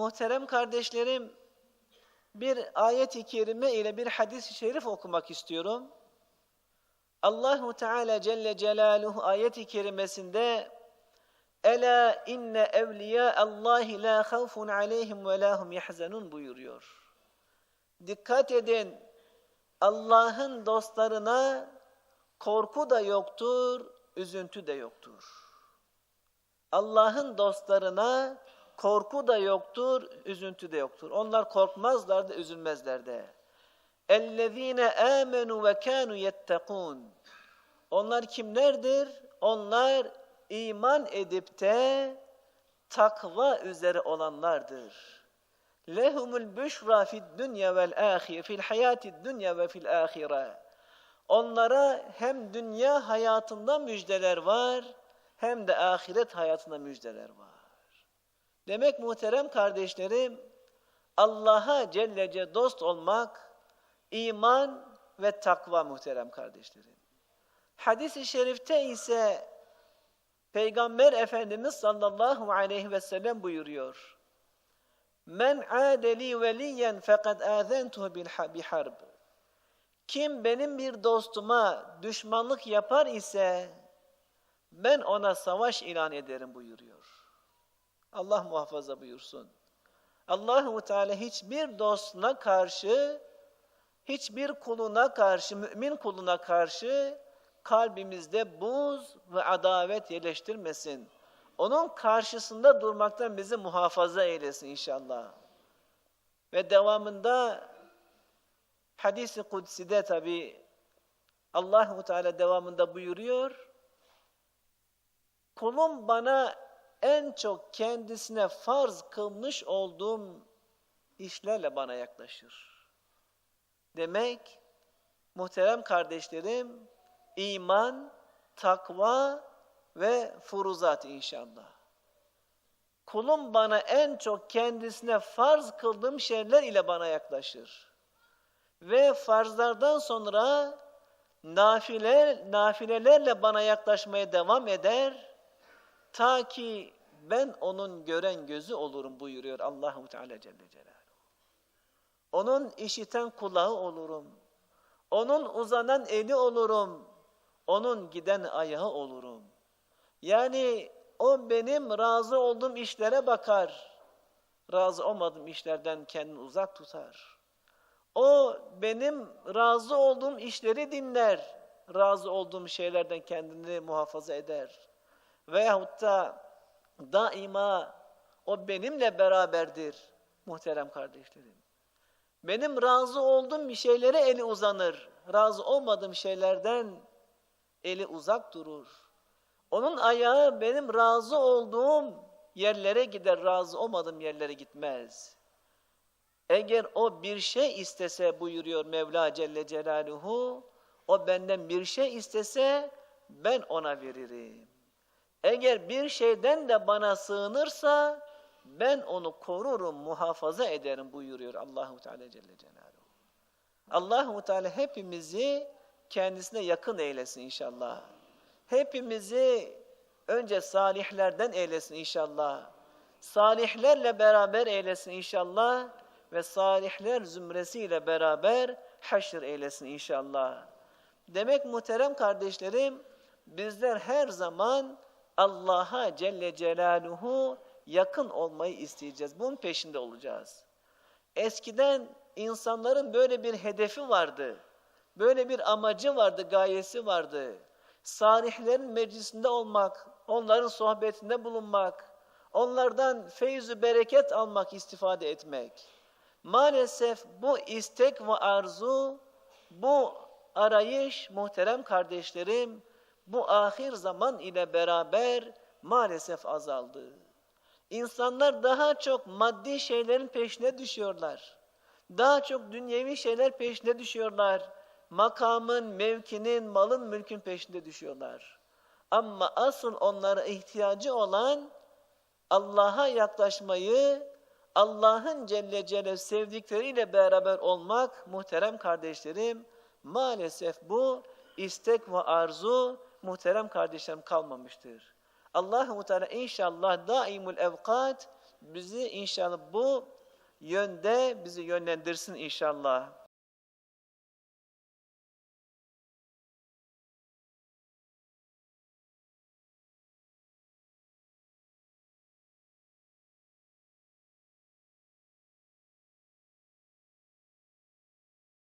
Muhterem kardeşlerim, bir ayet-i kerime ile bir hadis-i şerif okumak istiyorum. Allahu Teala Celle Celaluhu ayet-i kerimesinde Ela inne evliya Allah la havfun aleyhim ve lahum yahzanun buyuruyor. Dikkat edin. Allah'ın dostlarına korku da yoktur, üzüntü de yoktur. Allah'ın dostlarına korku da yoktur, üzüntü de yoktur. Onlar korkmazlar da üzülmezler de. اَلَّذ۪ينَ آمَنُوا وَكَانُوا يَتَّقُونَ Onlar kimlerdir? Onlar iman edip de takva üzere olanlardır. Lehumul büşra fid dunya vel ahire fil hayatid dunya ve fil ahire. Onlara hem dünya hayatında müjdeler var hem de ahiret hayatında müjdeler var. Demek muhterem kardeşlerim Allah'a Cellece dost olmak iman ve takva muhterem kardeşlerim. Hadis-i şerifte ise Peygamber Efendimiz sallallahu aleyhi ve sellem buyuruyor. Men adeli veliyen fekad azentuhu bil harb. Kim benim bir dostuma düşmanlık yapar ise ben ona savaş ilan ederim buyuruyor. Allah muhafaza buyursun. Allahu Teala hiçbir dostuna karşı, hiçbir kuluna karşı, mümin kuluna karşı kalbimizde buz ve adavet yerleştirmesin. Onun karşısında durmaktan bizi muhafaza eylesin inşallah. Ve devamında hadisi kudside tabi Allahu Teala devamında buyuruyor. Kulum bana en çok kendisine farz kılmış olduğum işlerle bana yaklaşır. Demek muhterem kardeşlerim iman, takva ve furuzat inşallah. Kulum bana en çok kendisine farz kıldığım şeyler ile bana yaklaşır. Ve farzlardan sonra nafile, nafilelerle bana yaklaşmaya devam eder. Ta ki ben onun gören gözü olurum buyuruyor Allahu Teala Celle Celaluhu. Onun işiten kulağı olurum. Onun uzanan eli olurum onun giden ayağı olurum. Yani o benim razı olduğum işlere bakar. Razı olmadığım işlerden kendini uzak tutar. O benim razı olduğum işleri dinler. Razı olduğum şeylerden kendini muhafaza eder. Veyahut da daima o benimle beraberdir muhterem kardeşlerim. Benim razı olduğum bir şeylere eli uzanır. Razı olmadığım şeylerden eli uzak durur. Onun ayağı benim razı olduğum yerlere gider, razı olmadığım yerlere gitmez. Eğer o bir şey istese buyuruyor Mevla Celle Celaluhu, o benden bir şey istese ben ona veririm. Eğer bir şeyden de bana sığınırsa ben onu korurum, muhafaza ederim buyuruyor Allahu Teala Celle Celaluhu. Allahu Teala hepimizi kendisine yakın eylesin inşallah. Hepimizi önce salihlerden eylesin inşallah. Salihlerle beraber eylesin inşallah ve salihler zümresiyle beraber haşr eylesin inşallah. Demek muhterem kardeşlerim, bizler her zaman Allah'a Celle Celaluhu yakın olmayı isteyeceğiz. Bunun peşinde olacağız. Eskiden insanların böyle bir hedefi vardı. Böyle bir amacı vardı, gayesi vardı. Salihlerin meclisinde olmak, onların sohbetinde bulunmak, onlardan feyzü bereket almak, istifade etmek. Maalesef bu istek ve arzu, bu arayış muhterem kardeşlerim, bu ahir zaman ile beraber maalesef azaldı. İnsanlar daha çok maddi şeylerin peşine düşüyorlar. Daha çok dünyevi şeyler peşine düşüyorlar makamın, mevkinin, malın, mülkün peşinde düşüyorlar. Ama asıl onlara ihtiyacı olan Allah'a yaklaşmayı, Allah'ın Celle Celle sevdikleriyle beraber olmak muhterem kardeşlerim. Maalesef bu istek ve arzu muhterem kardeşlerim kalmamıştır. Allah-u Teala inşallah daimul evkat bizi inşallah bu yönde bizi yönlendirsin inşallah.